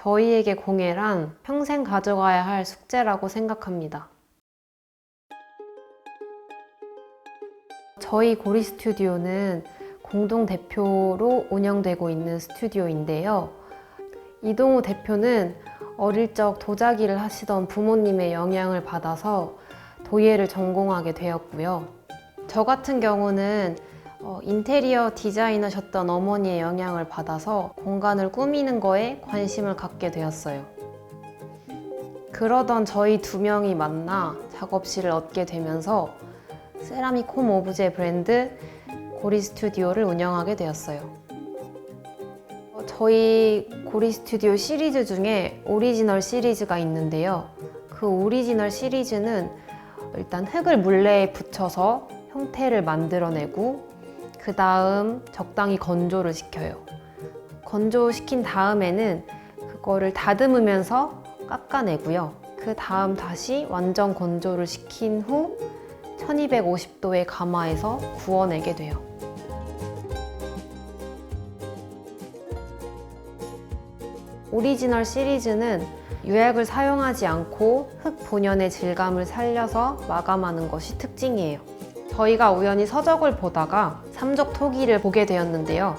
저희에게 공예란 평생 가져가야 할 숙제라고 생각합니다. 저희 고리 스튜디오는 공동 대표로 운영되고 있는 스튜디오인데요. 이동우 대표는 어릴 적 도자기를 하시던 부모님의 영향을 받아서 도예를 전공하게 되었고요. 저 같은 경우는 어, 인테리어 디자이너셨던 어머니의 영향을 받아서 공간을 꾸미는 거에 관심을 갖게 되었어요. 그러던 저희 두 명이 만나 작업실을 얻게 되면서 세라믹 홈 오브제 브랜드 고리 스튜디오를 운영하게 되었어요. 어, 저희 고리 스튜디오 시리즈 중에 오리지널 시리즈가 있는데요. 그 오리지널 시리즈는 일단 흙을 물레에 붙여서 형태를 만들어내고 그 다음 적당히 건조를 시켜요. 건조시킨 다음에는 그거를 다듬으면서 깎아내고요. 그 다음 다시 완전 건조를 시킨 후 1250도의 가마에서 구워내게 돼요. 오리지널 시리즈는 유약을 사용하지 않고 흙 본연의 질감을 살려서 마감하는 것이 특징이에요. 저희가 우연히 서적을 보다가 삼적 토기를 보게 되었는데요.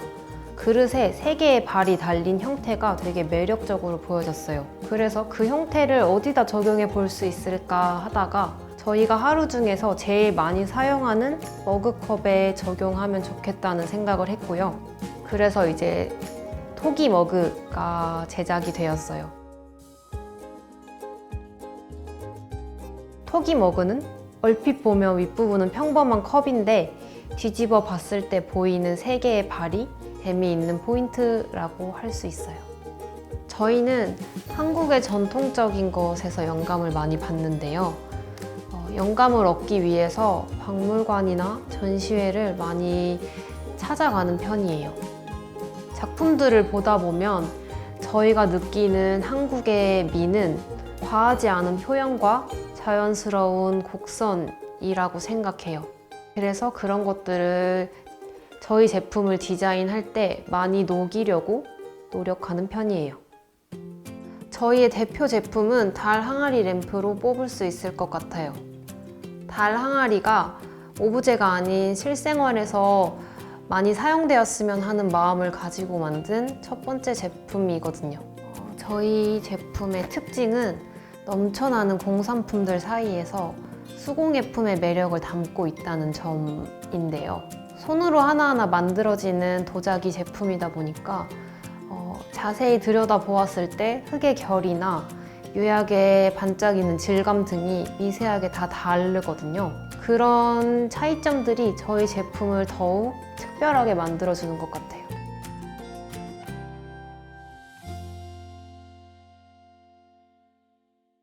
그릇에 세 개의 발이 달린 형태가 되게 매력적으로 보여졌어요. 그래서 그 형태를 어디다 적용해 볼 수 있을까 하다가 저희가 하루 중에서 제일 많이 사용하는 머그컵에 적용하면 좋겠다는 생각을 했고요. 그래서 이제 토기 머그가 제작이 되었어요. 토기 머그는 얼핏 보면 윗부분은 평범한 컵인데 뒤집어 봤을 때 보이는 세 개의 발이 재미있는 포인트라고 할 수 있어요. 저희는 한국의 전통적인 것에서 영감을 많이 받는데요. 어, 영감을 얻기 위해서 박물관이나 전시회를 많이 찾아가는 편이에요. 작품들을 보다 보면 저희가 느끼는 한국의 미는 과하지 않은 표현과 자연스러운 곡선이라고 생각해요. 그래서 그런 것들을 저희 제품을 디자인할 때 많이 녹이려고 노력하는 편이에요. 저희의 대표 제품은 달 항아리 램프로 뽑을 수 있을 것 같아요. 달 항아리가 오브제가 아닌 실생활에서 많이 사용되었으면 하는 마음을 가지고 만든 첫 번째 제품이거든요. 어, 저희 제품의 특징은 넘쳐나는 공산품들 사이에서 수공예품의 매력을 담고 있다는 점인데요. 손으로 하나하나 만들어지는 도자기 제품이다 보니까 어, 자세히 들여다보았을 때 흙의 결이나 유약의 반짝이는 질감 등이 미세하게 다 다르거든요. 그런 차이점들이 저희 제품을 더욱 특별하게 만들어주는 것 같아요.